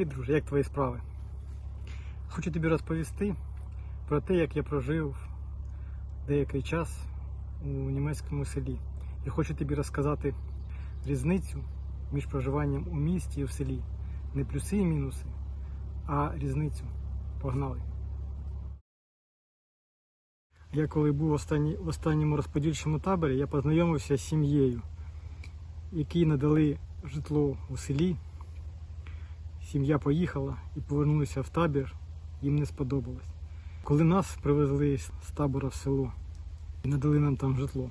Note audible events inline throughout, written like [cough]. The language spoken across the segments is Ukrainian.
Привіт, друже, як твої справи? Хочу тобі розповісти про те, як я прожив деякий час у німецькому селі. І хочу тобі розказати різницю між проживанням у місті і в селі. Не плюси і мінуси, а різницю. Погнали. Я коли був останні, в останньому розподільчому таборі, я познайомився з сім'єю, які надали житло у селі. Сім'я поїхала і повернулися в табір, їм не сподобалось. Коли нас привезли з табора в село і надали нам там житло,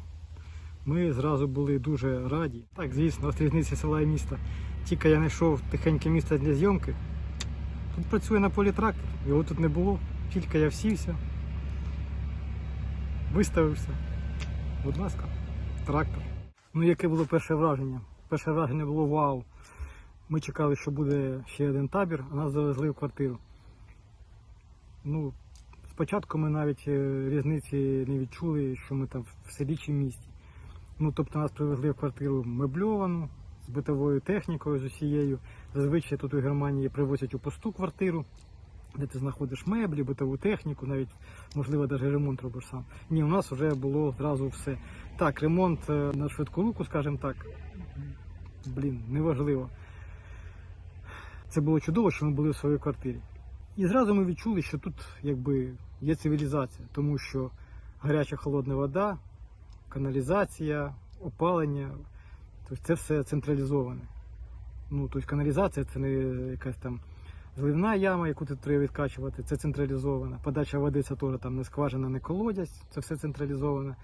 ми зразу були дуже раді. Так, звісно, от різниця села і міста. Тільки я знайшов тихеньке місце для зйомки. Тут працює на полі трактор, його тут не було. Тільки я всівся, виставився. Будь ласка, трактор. Ну, яке було перше враження? Перше враження було вау. Ми чекали, що буде ще один табір, а нас завезли в квартиру. Ну, спочатку ми навіть е, різниці не відчули, що ми там в селі чи місті. Ну, тобто нас привезли в квартиру мебльовану, з битовою технікою, з усією. Зазвичай тут у Германії привозять у пусту квартиру, де ти знаходиш меблі, битову техніку, навіть, можливо, навіть ремонт робиш сам. Ні, у нас вже було зразу все. Так, ремонт е, на швидку руку, скажімо так, блін, неважливо. Це було чудово, що ми були в своїй квартирі. І зразу ми відчули, що тут якби є цивілізація, тому що гаряча холодна вода, каналізація, опалення, тобто це все централізоване. Ну, тобто каналізація це не якась там зливна яма, яку ти треба відкачувати, це централізована. Подача води це теж там не скважина, не колодязь, це все централізоване.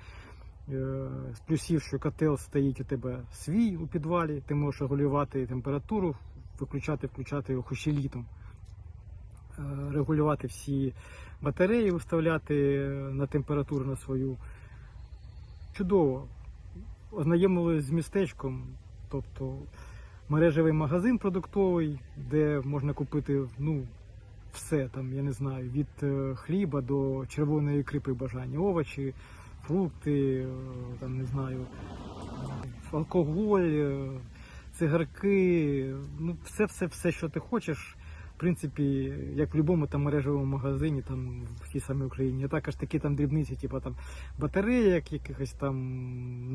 Е, З плюсів, що котел стоїть у тебе свій у підвалі, ти можеш регулювати температуру, виключати, включати його хоч і літом. Е, Регулювати всі батареї, виставляти на температуру на свою. Чудово. Ознайомилися з містечком, тобто мережевий магазин продуктовий, де можна купити ну, все, там, я не знаю, від е, хліба до червоної ікри при бажанні, овочі, фрукти, е, там, не знаю, алкоголь, цигарки, ну, все, все, все, що ти хочеш. В принципі, як в будь-якому там мережевому магазині, там в тій самій Україні, а також такі там дрібниці, типу там батареїк, якихось там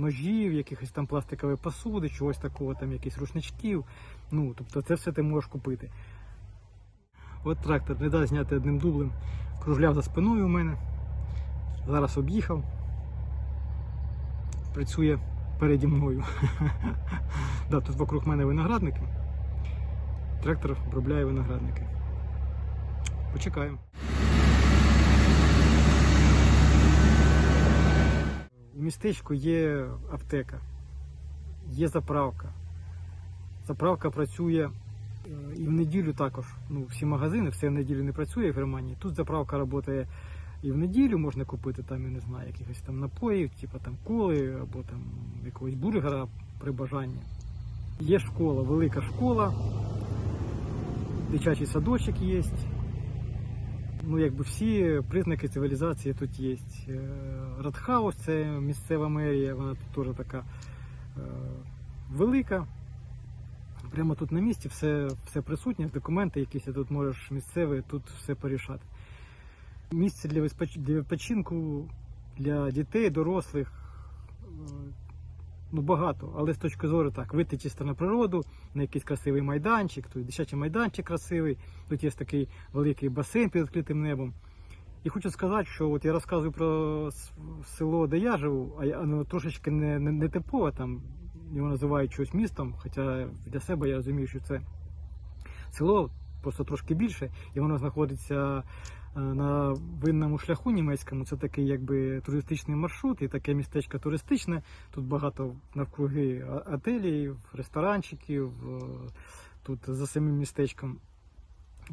ножів, якихось там пластикової посуди, чогось такого, там якісь рушничків. Ну, тобто це все ти можеш купити. От трактор не дасть зняти одним дублем. Кружляв за спиною у мене. Зараз об'їхав. Працює переді мною. [laughs] да, тут вокруг мене виноградники. Трактор обробляє виноградники. Почекаємо. У містечку є аптека, є заправка. Заправка працює е, і в неділю також. Ну, всі магазини, все в неділю не працює в Германії. Тут заправка працює і в неділю можна купити там, я не знаю, якихось там напоїв, типу там коли або там якогось бургера при бажанні. Є школа, велика школа, дитячий садочок є. Ну, якби всі признаки цивілізації тут є. Е, Радхаус це місцева мерія, вона тут теж така е, велика. Прямо тут на місці все, все присутнє, документи якісь тут можеш місцеві, тут все порішати. Місце для відпоч- для відпочинку для дітей, дорослих е, ну, багато, але з точки зору так, вийти чисто на природу, на якийсь красивий майданчик, тут дитячий майданчик красивий, тут є такий великий басейн під відкритим небом. І хочу сказати, що от я розказую про село, де я живу, а воно трошечки не, не, не типове, там його називають щось містом, хоча для себе я розумію, що це село просто трошки більше, і воно знаходиться на винному шляху німецькому. Це такий якби туристичний маршрут і таке містечко туристичне. Тут багато навкруги а- ресторанчиків. е, Тут за самим містечком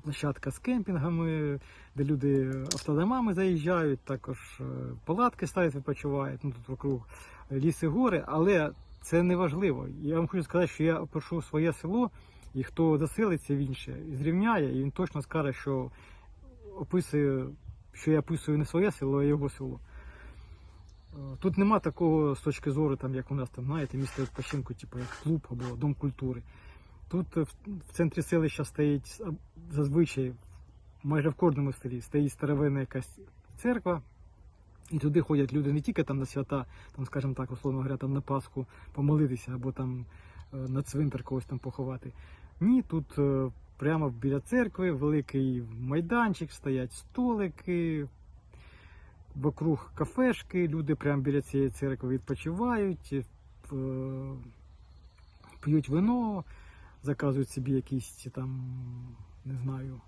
площадка з кемпінгами, де люди автодомами заїжджають, також е, палатки ставлять, відпочивають. Ну, тут вокруг ліси, гори, але це не важливо. Я вам хочу сказати, що я опишу своє село, і хто заселиться в інше, зрівняє, і він точно скаже, що описує, що я описую не своє село, а його село. Е, Тут нема такого з точки зору, там, як у нас там, знаєте, місце відпочинку, типу як клуб або дом культури. Тут е, в, центрі селища стоїть зазвичай майже в кожному селі стоїть старовинна якась церква. І туди ходять люди не тільки там на свята, там, скажімо так, условно говоря, там на Пасху помолитися або там е, на цвинтар когось там поховати. Ні, тут прямо біля церкви великий майданчик, стоять столики, вокруг кафешки, люди прямо біля цієї церкви відпочивають, е, п'ють вино, заказують собі якісь там, не знаю,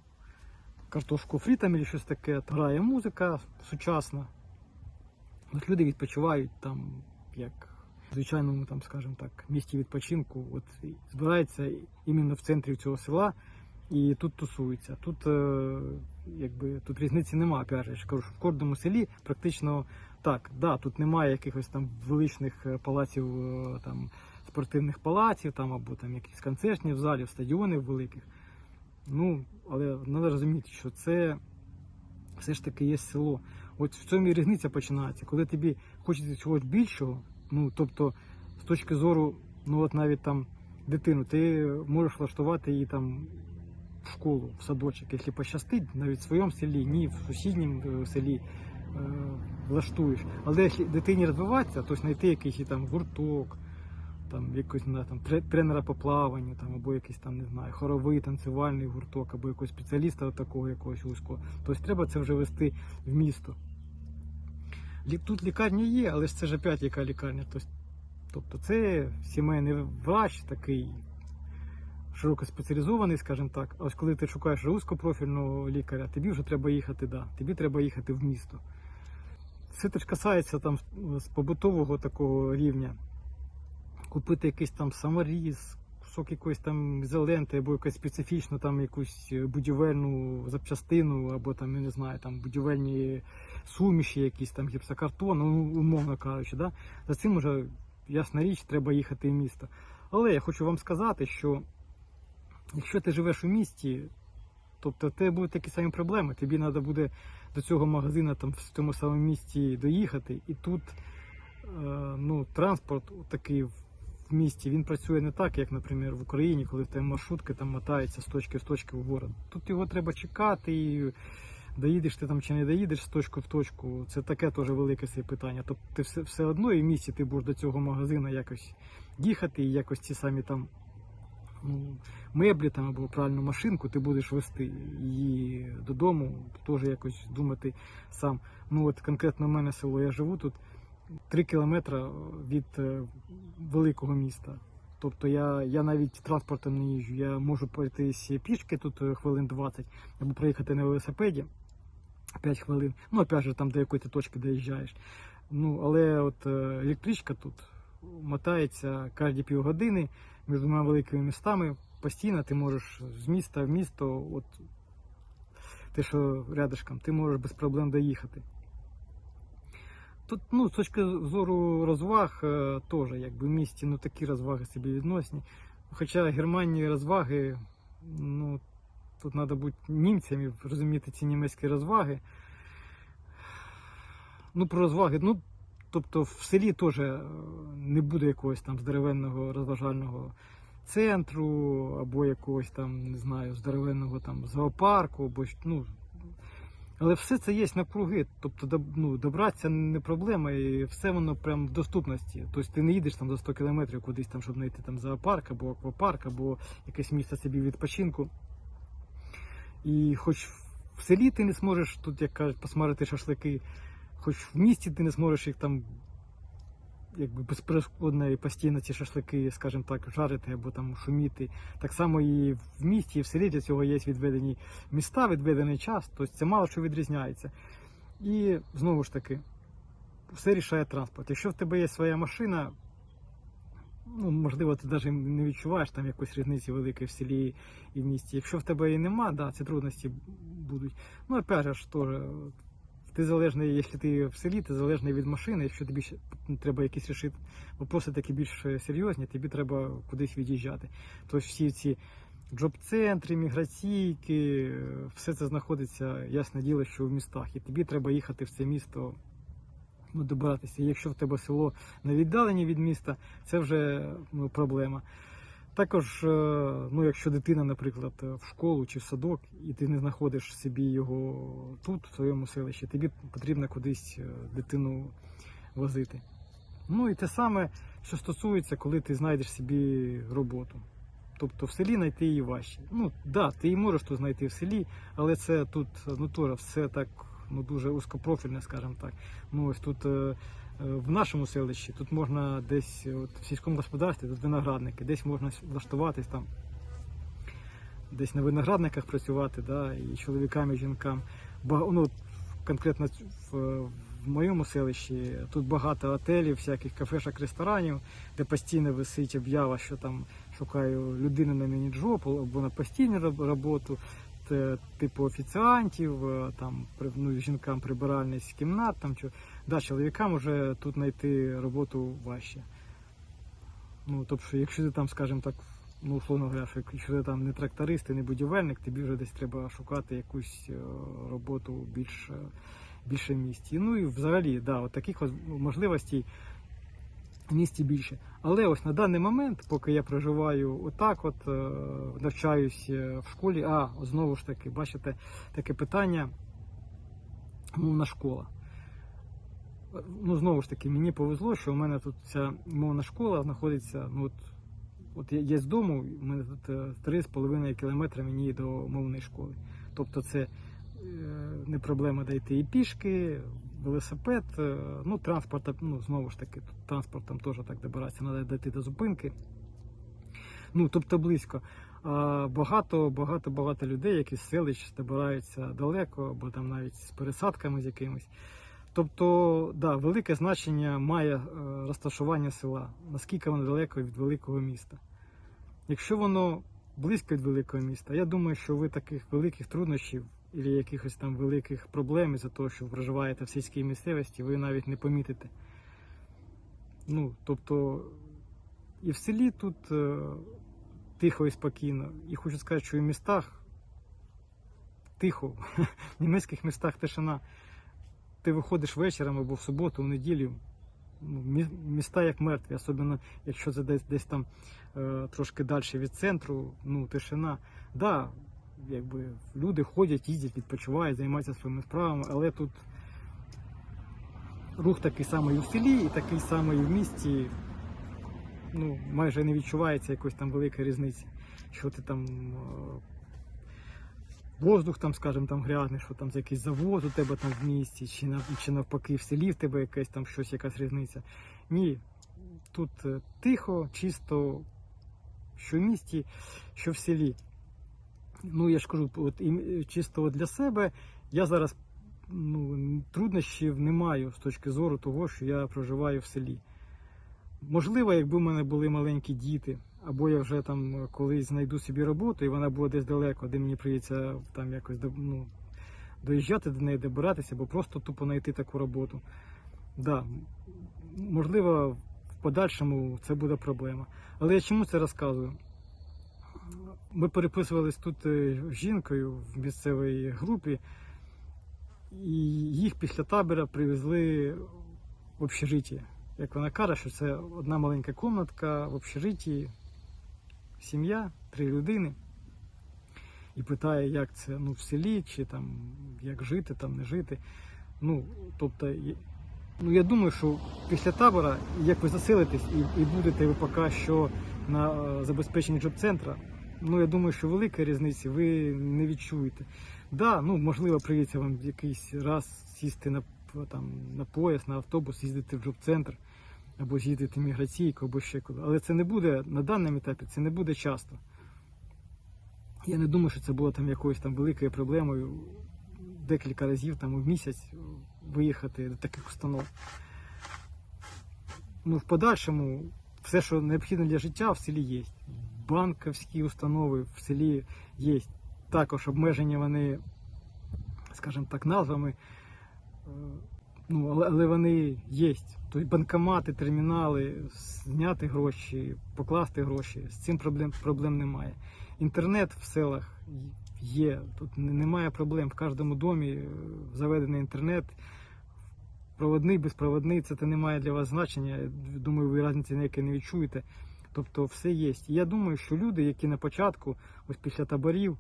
картошку фрітами чи щось таке. Грає музика сучасна. От люди відпочивають там, як в звичайному, там, скажімо так, місті відпочинку. От і збираються іменно в центрі цього села і тут тусуються. Тут, е, якби, тут різниці немає. Я ж кажу, що в кожному селі практично так. Да, тут немає якихось там величних е, палаців, е, там, спортивних палаців, там, або там якісь концертні в залі, стадіонів великих. Ну, але треба розуміти, що це все ж таки є село. От в цьому і різниця починається, коли тобі хочеться чогось більшого, ну тобто з точки зору, ну от навіть там дитину, ти можеш влаштувати її там в школу, в садочок, якщо пощастить, навіть в своєму селі, ні, в сусідньому е, селі е, влаштуєш. Але якщо дитині розвиватися, то знайти якийсь там гурток, там якось не знаю, там тренера по плаванню, там або якийсь там не знаю, хоровий танцювальний гурток, або якогось спеціаліста такого якогось вузького. Тобто треба це вже вести в місто. Тут лікарня є, але ж це ж опять яка лікарня. Тобто, тобто це сімейний врач такий широко спеціалізований, скажімо так. А ось коли ти шукаєш вузькопрофільного лікаря, тобі вже треба їхати, да, тобі треба їхати в місто. Це теж касається там з побутового такого рівня. Купити якийсь там саморіз, кусок якоїсь там ізоленти, або якусь специфічну там якусь будівельну запчастину, або там, я не знаю, там будівельні суміші, якісь там гіпсокартон, ну, умовно кажучи, да? за цим вже ясна річ, треба їхати в місто. Але я хочу вам сказати, що якщо ти живеш у місті, тобто в тебе будуть такі самі проблеми, тобі треба буде до цього магазину там в тому самому місті доїхати, і тут е, ну, транспорт такий в місті він працює не так, як, наприклад, в Україні, коли в тебе маршрутки там мотаються з точки в точку в город. Тут його треба чекати, і доїдеш ти там чи не доїдеш з точки в точку. Це таке теж велике питання. Тобто ти все, все одно і в місті ти будеш до цього магазину якось їхати, і якось ці самі там ну, меблі там або пральну машинку ти будеш вести її додому, теж якось думати сам. Ну от конкретно в мене село, я живу тут 3 кілометри від е, великого міста. Тобто я, я навіть транспортом не їжджу. Я можу пройтись пішки тут е, хвилин 20, або проїхати на велосипеді 5 хвилин. Ну, опять же, там до якої ти точки доїжджаєш. Ну, але от е, електричка тут мотається кожні півгодини між двома великими містами. Постійно ти можеш з міста в місто, от те, що рядышком, ти можеш без проблем доїхати. Тут, ну, з точки зору розваг, е, теж, якби в місті ну, такі розваги собі відносні. Хоча Германії розваги, ну, тут треба бути німцями, розуміти ці німецькі розваги. Ну, про розваги, ну, тобто в селі теж е, не буде якогось там здоровенного розважального центру, або якогось там, не знаю, здоровенного там зоопарку, або ну, але все це є навкруги. Тобто ну, добратися не проблема, і все воно прям в доступності. Тобто ти не їдеш там за 100 кілометрів кудись там, щоб знайти там зоопарк або аквапарк, або якесь місце собі відпочинку. І хоч в селі ти не зможеш тут, як кажуть, посмарити шашлики, хоч в місті ти не зможеш їх там якби безперешкодно і постійно ці шашлики, скажімо так, жарити або там шуміти. Так само і в місті, і в селі для цього є відведені міста, відведений час, тобто це мало що відрізняється. І знову ж таки, все рішає транспорт. Якщо в тебе є своя машина, ну, можливо, ти навіть не відчуваєш там якоїсь різниці великої в селі і в місті. Якщо в тебе її нема, да, ці трудності будуть. Ну, опять же, теж, ти залежний, якщо ти в селі, ти залежний від машини. Якщо тобі треба якісь рішити вопроси такі більш серйозні, тобі треба кудись від'їжджати. Тобто всі ці джоб-центри, міграційки, все це знаходиться, ясне діло, що в містах. І тобі треба їхати в це місто ну, добиратися. Якщо в тебе село на віддаленні від міста, це вже ну, проблема. Також, е, ну, якщо дитина, наприклад, е, в школу чи в садок, і ти не знаходиш собі його тут, в своєму селищі, тобі потрібно кудись е, дитину возити. Ну і те саме, що стосується, коли ти знайдеш собі роботу. Тобто в селі знайти її важче. Ну, да, ти її можеш тут знайти в селі, але це тут ну, теж все так ну, дуже узкопрофільне, скажімо так. Ну, ось тут в нашому селищі тут можна десь от, в сільському господарстві, тут виноградники, десь можна влаштуватись там, десь на виноградниках працювати, да, і чоловікам, і жінкам. Ба- ну, конкретно в, в моєму селищі тут багато готелів, всяких кафешок, ресторанів, де постійно висить об'ява, що там шукаю людину на міні-джоб або на постійну роботу, типу офіціантів, е, там ну, жінкам прибиральниць кімнат. Там, чи... да, чоловікам вже тут знайти роботу важче. Ну, тобто, якщо ти там, скажімо так, ну, условно говоря, якщо ти там не тракторист і не будівельник, тобі вже десь треба шукати якусь е, роботу більш, е, більше місті. Ну і взагалі, да, от таких можливостей місті більше. Але ось на даний момент, поки я проживаю отак, от е, навчаюсь е, в школі, а знову ж таки, бачите, таке питання мовна школа. Ну, знову ж таки, мені повезло, що у мене тут ця мовна школа знаходиться. Ну, от, от я, з дому, у мене тут е, 3,5 кілометри мені до мовної школи. Тобто це е, не проблема дійти і пішки, велосипед, е, ну, транспорт, ну, знову ж таки, транспортом теж так добиратися, треба дійти до зупинки. Ну, тобто близько. А багато, багато, багато людей, які з селищ добираються далеко, або там навіть з пересадками з якимись. Тобто, да, велике значення має е, розташування села, наскільки воно далеко від великого міста. Якщо воно близько від великого міста, я думаю, що ви таких великих труднощів або якихось там великих проблем із-за того, що проживаєте в сільській місцевості, ви навіть не помітите. Ну, тобто, і в селі тут е, тихо і спокійно. І хочу сказати, що і в містах тихо, [laughs] в німецьких містах тишина ти виходиш вечором або в суботу, в неділю, ну, міста як мертві, особливо якщо це десь, десь там е, трошки далі від центру, ну, тишина. Да, якби люди ходять, їздять, відпочивають, займаються своїми справами, але тут рух такий самий в селі, і такий самий в місті. Ну, майже не відчувається якоїсь там великої різниці, що ти там. е, воздух там, скажімо, там грязний, що там якийсь завод у тебе там в місті, чи, чи навпаки в селі в тебе якась там щось, якась різниця. Ні, тут е, тихо, чисто, що в місті, що в селі. Ну, я ж кажу, от, і, чисто для себе я зараз ну, труднощів не маю з точки зору того, що я проживаю в селі. Можливо, якби в мене були маленькі діти, або я вже там колись знайду собі роботу, і вона буде десь далеко, де мені прийдеться там якось ну, доїжджати до неї, добиратися, або просто тупо знайти таку роботу. Да, можливо, в подальшому це буде проблема. Але я чому це розказую? Ми переписувались тут е, з жінкою в місцевій групі, і їх після табора привезли в общежиття. Як вона каже, що це одна маленька комнатка в общежитті, сім'я, три людини. І питає, як це ну, в селі, чи там як жити, там не жити. Ну, тобто, ну, я думаю, що після табора, як ви заселитесь і, і будете ви поки що на е, забезпеченні джоб-центра, ну я думаю, що великої різниці ви не відчуєте. Да, ну можливо, прийдеться вам якийсь раз сісти на там на поїзд, на автобус, їздити в джоб-центр або з'їздити в міграційку, або ще куди. Але це не буде на даному етапі, це не буде часто. Я не думаю, що це було там якоюсь там великою проблемою декілька разів там в місяць виїхати до таких установ. Ну, в подальшому все, що необхідно для життя, в селі є. Банківські установи в селі є. Також обмежені вони, скажімо так, назвами. Е, Ну, але, але вони є. Тобто банкомати, термінали, зняти гроші, покласти гроші. З цим проблем, проблем немає. Інтернет в селах є. Тут немає проблем. В кожному домі е, заведений інтернет. Проводний, безпроводний, це не має для вас значення. Думаю, ви різниці ніякої не відчуєте. Тобто все є. І я думаю, що люди, які на початку, ось після таборів,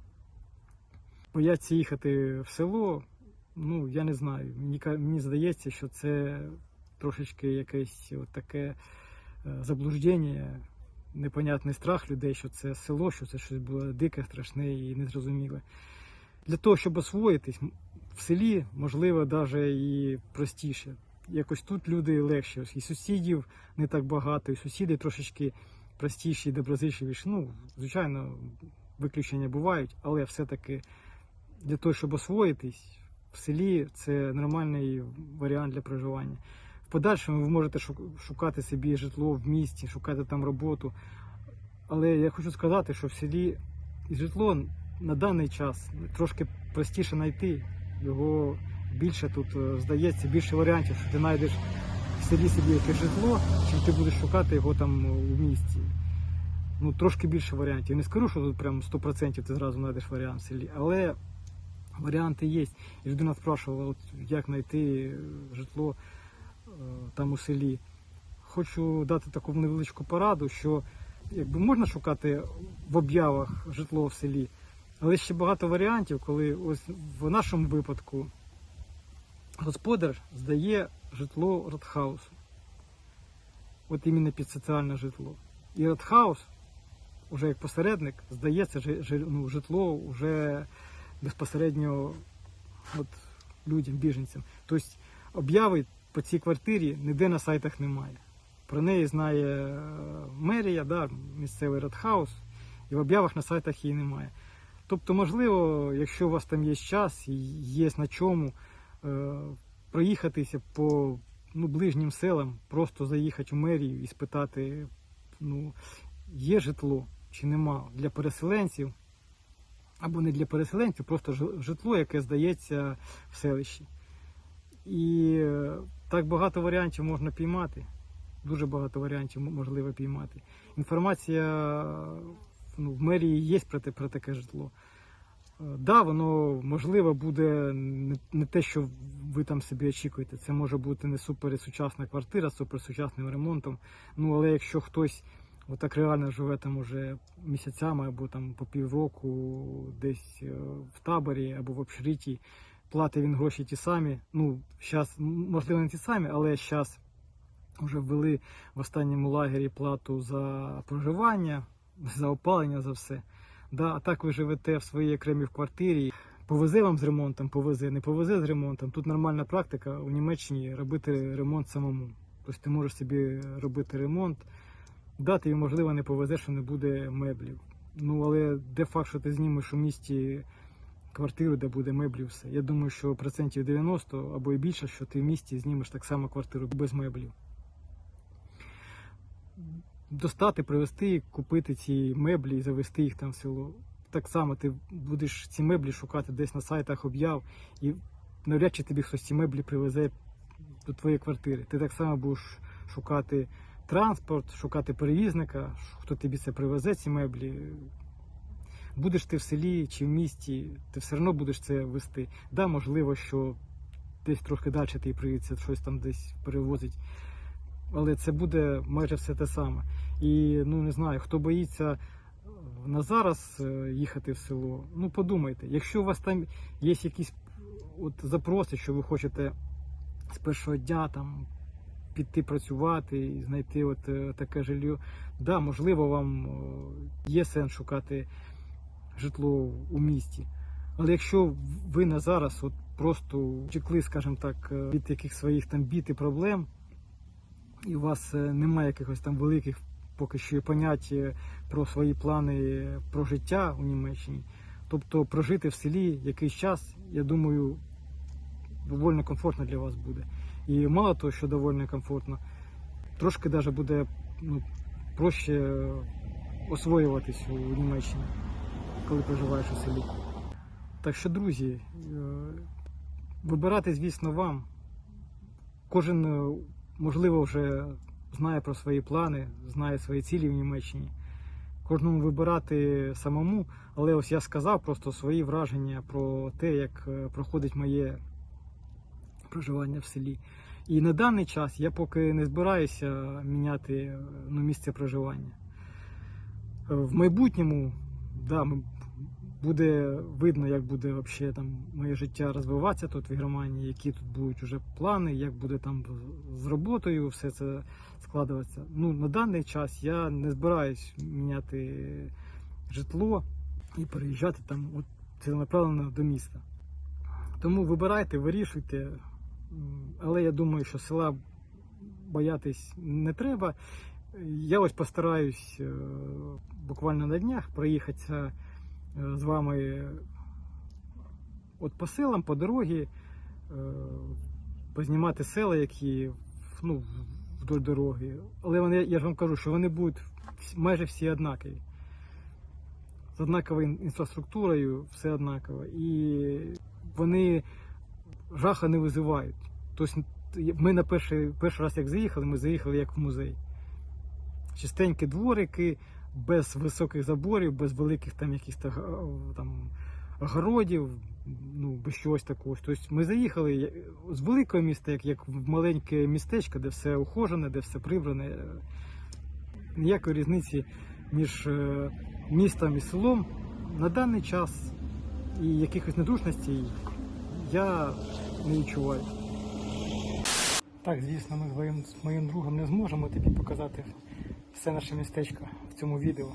бояться їхати в село, ну я не знаю. Мені, мені здається, що це трошечки якесь от таке е, заблуждення, непонятний страх людей, що це село, що це щось було дике, страшне і незрозуміле. Для того, щоб освоїтись, в селі можливо навіть і простіше. Якось тут люди легші. Ось І сусідів не так багато, і сусіди трошечки простіші, доброзичливіші. Ну, звичайно, виключення бувають, але все-таки для того, щоб освоїтись в селі, це нормальний варіант для проживання. В подальшому ви можете шукати собі житло в місті, шукати там роботу. Але я хочу сказати, що в селі житло на даний час трошки простіше знайти. Його більше тут е, здається, більше варіантів, що ти знайдеш в селі собі якесь житло, чим ти будеш шукати його там в місті. Ну, трошки більше варіантів. Не скажу, що тут прям 100% ти зразу знайдеш варіант в селі, але варіанти є. І людина спрашувала, от як знайти житло е, там у селі. Хочу дати таку невеличку пораду, що якби можна шукати в об'явах житло в селі, але ще багато варіантів, коли ось в нашому випадку господар здає житло Радхаусу. От іменно під соціальне житло. І Радхаус, вже як посередник, здає це ну, житло вже безпосередньо от, людям, біженцям. Тобто обяви по цій квартирі ніде на сайтах немає. Про неї знає е, мерія, да, місцевий Радхаус, і в об'явах на сайтах її немає. Тобто, можливо, якщо у вас там є час і є на чому проїхатися по ну, ближнім селам, просто заїхати в мерію і спитати, ну, є житло чи нема для переселенців, або не для переселенців, просто житло, яке здається в селищі. І е, так багато варіантів можна піймати. Дуже багато варіантів можливо піймати. Інформація ну, в мерії є про, те, про таке житло. Да, воно можливо буде не, те, що ви там собі очікуєте. Це може бути не супер сучасна квартира з суперсучасним ремонтом. Ну але якщо хтось отак реально живе там уже місяцями або там по півроку десь е, в таборі або в общежитті, платить він гроші ті самі. Ну, зараз, можливо, не ті самі, але зараз вже ввели в останньому лагері плату за проживання, [laughs] за опалення, за все. Да, а так ви живете в своїй окремій квартирі. Повезе вам з ремонтом, повезе, не повезе з ремонтом. Тут нормальна практика у Німеччині робити ремонт самому. Тобто ти можеш собі робити ремонт, дати і, можливо, не повезе, що не буде меблів. Ну, але де факт, що ти знімеш у місті квартиру, де буде меблів, все. Я думаю, що процентів 90 або і більше, що ти в місті знімеш так само квартиру без меблів. Достати, привезти, купити ці меблі і завести їх там в село. Так само ти будеш ці меблі шукати десь на сайтах об'яв, і навряд чи тобі хтось ці меблі привезе до твоєї квартири. Ти так само будеш шукати транспорт, шукати перевізника, хто тобі це привезе, ці меблі. Будеш ти в селі чи в місті, ти все одно будеш це вести. Да, можливо, що десь трошки далі ти прийдеться щось там десь перевозить. Але це буде майже все те саме. І ну не знаю, хто боїться е, на зараз е, їхати в село. Ну подумайте, якщо у вас там є якісь от запроси, що ви хочете з першого дня там піти працювати і знайти от е, таке жилье, да, можливо, вам є сенс шукати житло у місті. Але якщо ви на зараз от просто втекли, скажімо так, від яких своїх там бід і проблем, і у вас е, немає якихось там великих поки що понять е, про свої плани про життя у Німеччині, тобто прожити в селі якийсь час, я думаю, доволі комфортно для вас буде. І мало того, що доволі комфортно, трошки навіть буде ну, проще е, освоюватись у Німеччині, коли проживаєш у селі. Так що, друзі, е, вибирати, звісно, вам. Кожен, е, можливо, вже знає про свої плани, знає свої цілі в Німеччині. Кожному вибирати самому, але ось я сказав просто свої враження про те, як е, проходить моє проживання в селі. І на даний час я поки не збираюся міняти е, ну, місце проживання. в майбутньому да, буде видно, як буде вообще там моє життя розвиватися тут в Германії, які тут будуть вже плани, як буде там з роботою все це складуватися. Ну, на даний час я не збираюсь міняти житло і переїжджати там от ціленаправленно до міста. Тому вибирайте, вирішуйте. Але я думаю, що села боятись не треба. Я ось постараюсь е, буквально на днях проїхатися з вами от по селам, по дорогі, е, познімати села, які ну, вдоль дороги. Але вони, я ж вам кажу, що вони будуть майже всі однакові. З однаковою інфраструктурою, все однаково. І вони жаха не визивають. Тобто ми на перший, перший раз, як заїхали, ми заїхали як в музей. Чистенькі дворики, без високих заборів, без великих там якихось та- там огородів, ну, без чогось такого. Тобто ми заїхали з великого міста, як, як в маленьке містечко, де все ухожене, де все прибране. Ніякої різниці між е, містом і селом на даний час і якихось недушностей я не відчуваю. Так, звісно, ми з моїм, з моїм другом не зможемо тобі показати все наше містечко в цьому відео.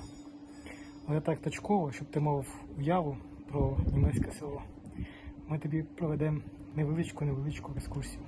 Але так точково, щоб ти мав уяву про німецьке село. Ми тобі проведемо невеличку невеличку екскурсію.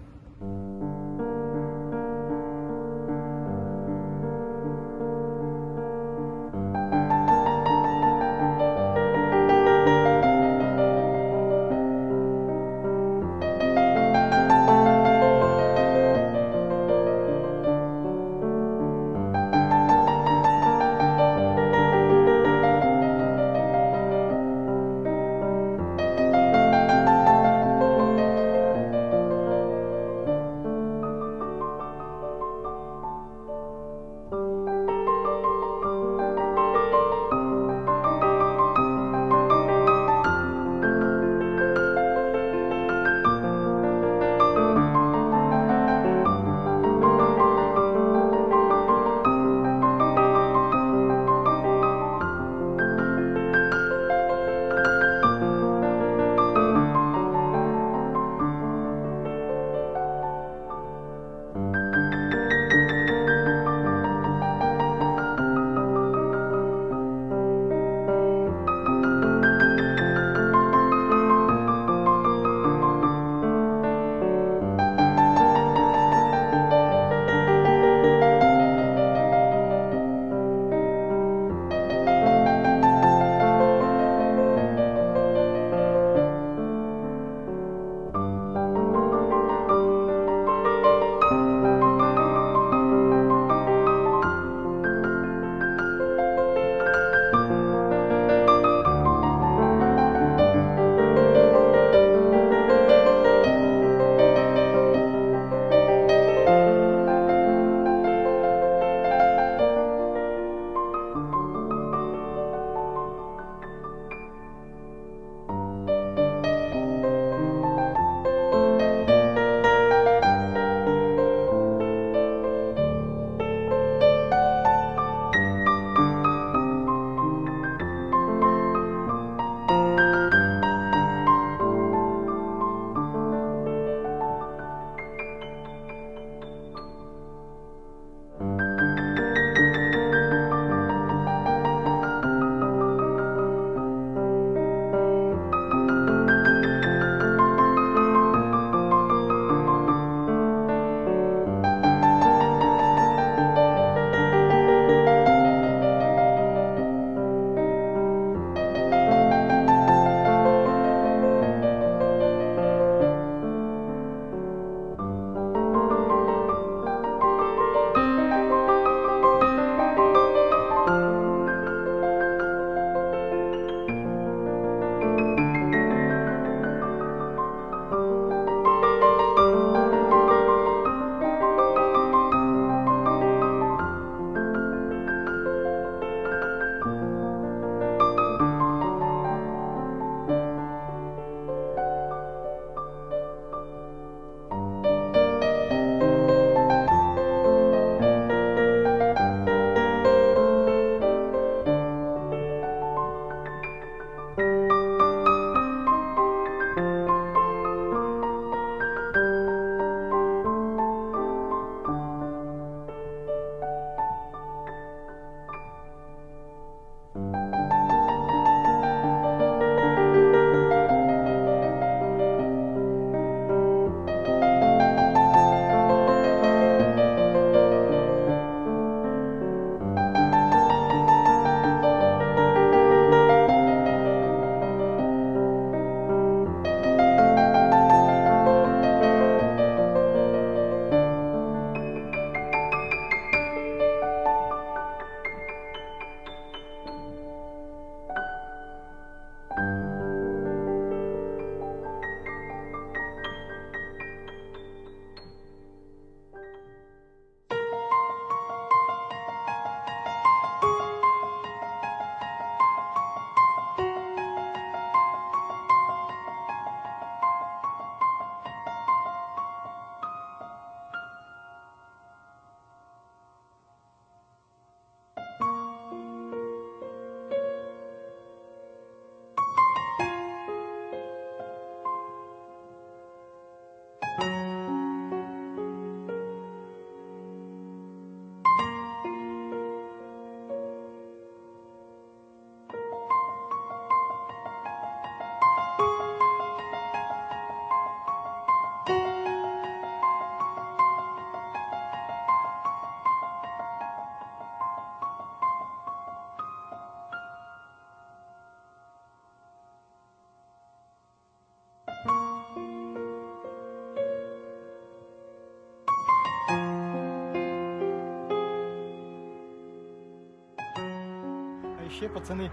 Ще пацани,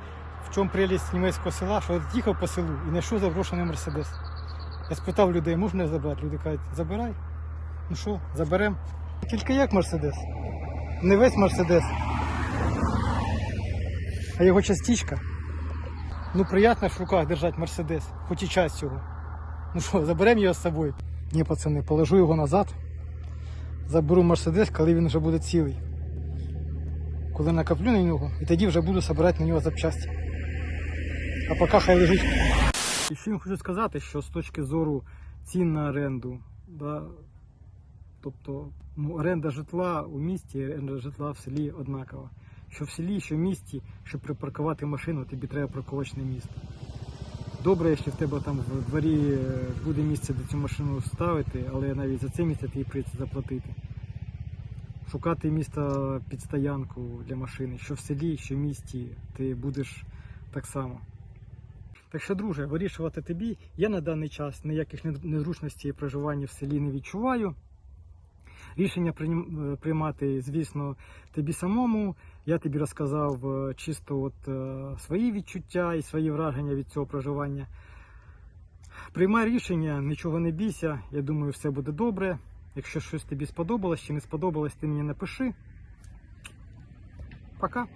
в чому прелість німецького села, що от їхав по селу і знайшов заброшений мерседес. Я спитав людей, можна забрати? Люди кажуть, забирай. Ну що, заберемо. Тільки як мерседес? Не весь мерседес. А його частичка. Ну, приємно в руках держати мерседес, хоч і часть цього. Ну що, заберемо його з собою? Ні, пацани, положу його назад. Заберу мерседес, коли він вже буде цілий. Коли накоплю на нього, і тоді вже буду збирати на нього запчасті. А поки хай лежить. І ще я хочу сказати, що з точки зору цін на оренду, да, тобто ну, оренда житла у місті і оренда житла в селі однакова. Що в селі, що в місті, щоб припаркувати машину, тобі треба парковочне місце. Добре, якщо в тебе там в дворі е, буде місце, де цю машину ставити, але навіть за це місце тобі прийдеться заплатити. Шукати місто під стоянку для машини, що в селі, що в місті, ти будеш так само. Так що, друже, вирішувати тобі. Я на даний час ніяких незручностей проживання в селі не відчуваю. Рішення е, приймати, звісно, тобі самому. Я тобі розказав е, чисто от, е, свої відчуття і свої враження від цього проживання. Приймай рішення, нічого не бійся. Я думаю, все буде добре. Якщо щось тобі сподобалось чи не сподобалось, ти мені напиши. Пока.